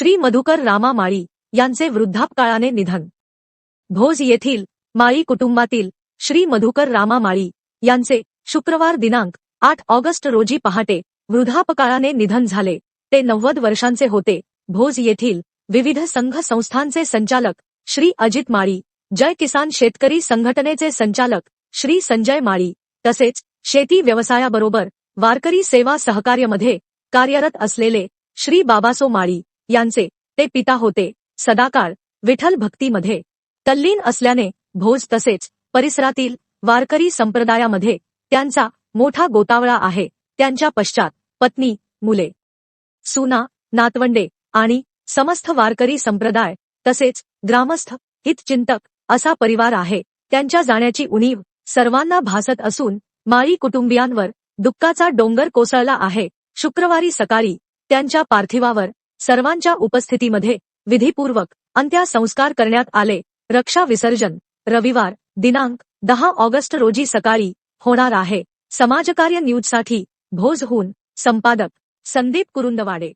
श्री मधुकर रामा माळी यांचे वृद्धापकाळाने निधन. भोज येथील माळी कुटुंबातील श्री मधुकर रामा माळी यांचे शुक्रवार दिनांक आठ ऑगस्ट रोजी पहाटे वृद्धापकाळाने निधन झाले. ते नव्वद वर्षांचे होते. भोज येथील विविध संघ संस्थांचे संचालक श्री अजित माळी जय किसान शेतकरी संघटनेचे संचालक श्री संजय माळी तसेच शेती व्यवसायाबरोबर वारकरी सेवा सहकार्यमध्ये कार्यरत असलेले श्री बाबासो माळी यांचे. ते पिता होते. सदाकाळ. विठ्ठल भक्तीमध्ये. तल्लीन असल्याने भोज तसेच परिसरातील वारकरी संप्रदायामध्ये त्यांचा मोठा गोतावळा आहे. त्यांच्या पश्चात पत्नी मुले सुना नातवंडे आणि समस्त वारकरी संप्रदाय तसेच ग्रामस्थ हितचिंतक असा परिवार आहे. त्यांच्या जाण्याची उणीव सर्वांना भासत असून माळी कुटुंबियांवर दुःखाचा डोंगर कोसळला आहे. शुक्रवारी सकाळी त्यांच्या पार्थिवावर सर्वांच्या उपस्थितीमध्ये विधीपूर्वक अंत्यसंस्कार करण्यात आले. रक्षा विसर्जन रविवार दिनांक दहा ऑगस्ट रोजी सकाळी होणार आहे. समाजकार्य न्यूजसाठी भोजहून संपादक संदीप कुरुंदवाडे.